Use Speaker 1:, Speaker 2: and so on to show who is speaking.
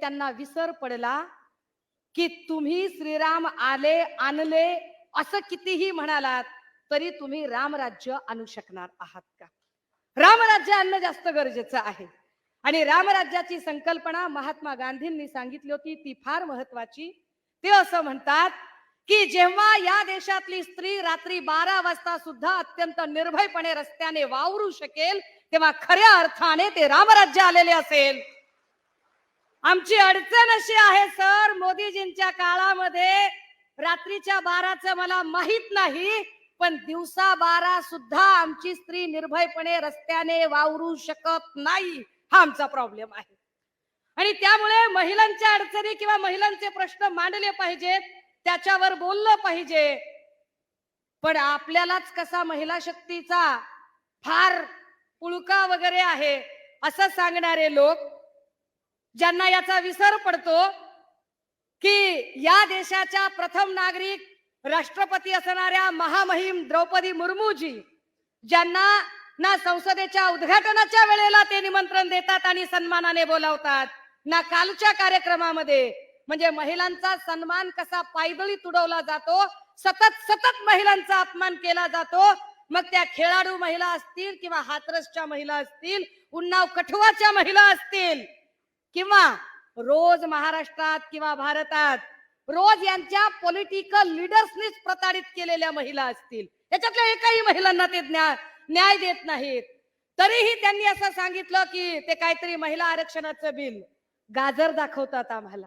Speaker 1: त्यांना विसर पडला की तुम्ही श्रीराम आले आणले असं कितीही म्हणालात तरी तुम्ही रामराज्य आणू शकणार आहात का? रामराज्य आणणं जास्त गरजेचं आहे. आणि रामराज्याची संकल्पना महात्मा गांधींनी सांगितली होती ती फार महत्वाची. ते असं म्हणतात की जेव्हा या देशातली स्त्री रात्री बारा वाजता सुद्धा अत्यंत निर्भयपणे रस्त्याने वावरू शकेल तेव्हा खऱ्या अर्थाने ते रामराज्य आलेले असेल. आमची अडचण अशी आहे सर मोदीजींच्या काळामध्ये रात्रीच्या बाराचं मला माहीत नाही पण दिवसा बारा सुद्धा आमची स्त्री निर्भयपणे रस्त्याने वावरू शकत नाही हा आमचा प्रॉब्लेम आहे. आणि त्यामुळे महिलांच्या अडचणी किंवा महिलांचे प्रश्न मांडले पाहिजेत त्याच्यावर बोललं पाहिजे. पण आपल्यालाच कसा महिला शक्तीचा फार पुळका वगैरे आहे असं सांगणारे लोक ज्यांना याचा विसर पडतो की या देशाच्या प्रथम नागरिक राष्ट्रपती असणाऱ्या महामहिम द्रौपदी मुर्मूजी ज्यांना ना संसदेच्या उद्घाटनाच्या वेळेला ते निमंत्रण देतात आणि सन्मानाने बोलावतात ना कालच्या कार्यक्रमामध्ये. म्हणजे महिलांचा सन्मान कसा पायदळी तुडवला जातो सतत सतत महिलांचा अपमान केला जातो मग त्या खेळाडू महिला असतील किंवा हातरसच्या महिला असतील उन्नाव कठुआच्या महिला असतील किंवा रोज महाराष्ट्रात किंवा भारतात रोज यांच्या पॉलिटिकल लिडर्सनीच प्रताडित केलेल्या महिला असतील. याच्यातल्या एकाही महिलांना ते न्याय न्याय देत नाहीत. तरीही त्यांनी असं सांगितलं की ते काहीतरी महिला आरक्षणाचं बिल गाजर दाखवतात आम्हाला.